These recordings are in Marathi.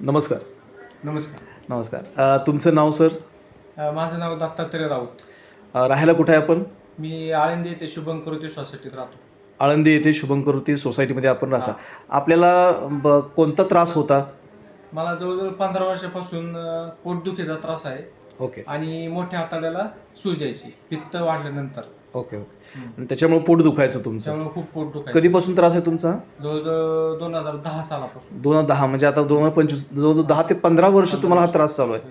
नमस्कार. नमस्कार. नमस्कार. अ, तुमचं नाव सर? अ, माझं नाव दत्तात्रय राऊत. अ, राहायला कुठे आहे आपण? मी आळंदी येथे शुभंकरोती सोसायटीत राहतो. आळंदी येथे शुभंकरोती सोसायटीमध्ये आपण राहता. आपल्याला ब कोणता त्रास होता? मला जवळजवळ पंधरा वर्षापासून अ, पोटदुखीचा त्रास आहे. ओके. आणि मोठ्या हाताड्याला सूज यायची पित्त वाढल्यानंतर. Okay okay. त्याच्यामुळे पोट दुखायचं तुमचं? त्यामुळे खूप पोट दुखायचं. कधीपासून त्रास आहे तुमचा? जवळजवळ दोन हजार दहा सालापासून. दोन हजार दहा म्हणजे आता दोन हजार पंचवीस जवळजवळ दहा ते पंधरा वर्ष तुम्हाला हा त्रास चालू आहे.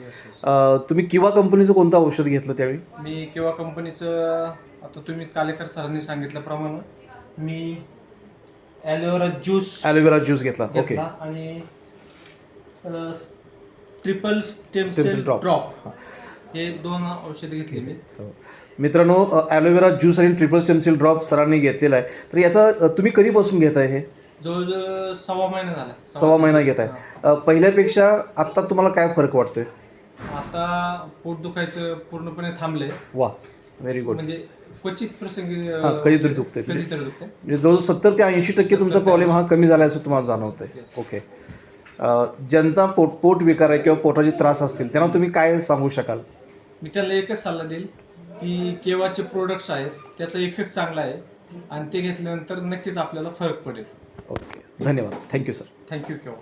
अ, तुम्ही किंवा कंपनीचं कोणतं औषध घेतलं त्यावेळी? मी किंवा कंपनीचं आता तुम्ही कालेकर सरांनी सांगितल्याप्रमाणे मी aloe vera juice aloe vera juice घेतला. ओके. घेतला आणि ट्रिपल स्टेम सेल. ड्रॉप. हे. दोन औषधे घेतलेली हो. मित्रांनो ॲलोवेरा ज्यूस आणि ट्रिपल स्टेमसेल ड्रॉप सरांनी घेतलेला आहे. तर याचा अ, तुम्ही कधीपासून घेताय हे? जवळजवळ सव्वा महिना झाला. सव्वा महिना घेत आहे पहिल्यापेक्षा आत्ता तुम्हाला काय फरक वाटतोय? आता पोट दुखायचं पूर्णपणे थांबले वा व्हेरी गुड म्हणजे क्वचित प्रसंगी अं, हा, कधीतरी दुखतंय. कधीतरी दुखते म्हणजे जवळ सत्तर ते ऐंशी टक्के तुमचा प्रॉब्लेम हा कमी झाला असं तुम्हाला जाणवतंय. ओके जनता पोट पोट विकार आहे किंवा पोटाचे त्रास असतील त्यांना तुम्ही काय सांगू शकाल? मी त्याला एकच सल्ला देईल की केव्हाचे प्रोडक्ट्स आहेत त्याचा इफेक्ट चांगला आहे आणि ते घेतल्यानंतर नक्कीच आपल्याला फरक पडेल. ओके धन्यवाद. थँक्यू सर थँक्यू केव्हा?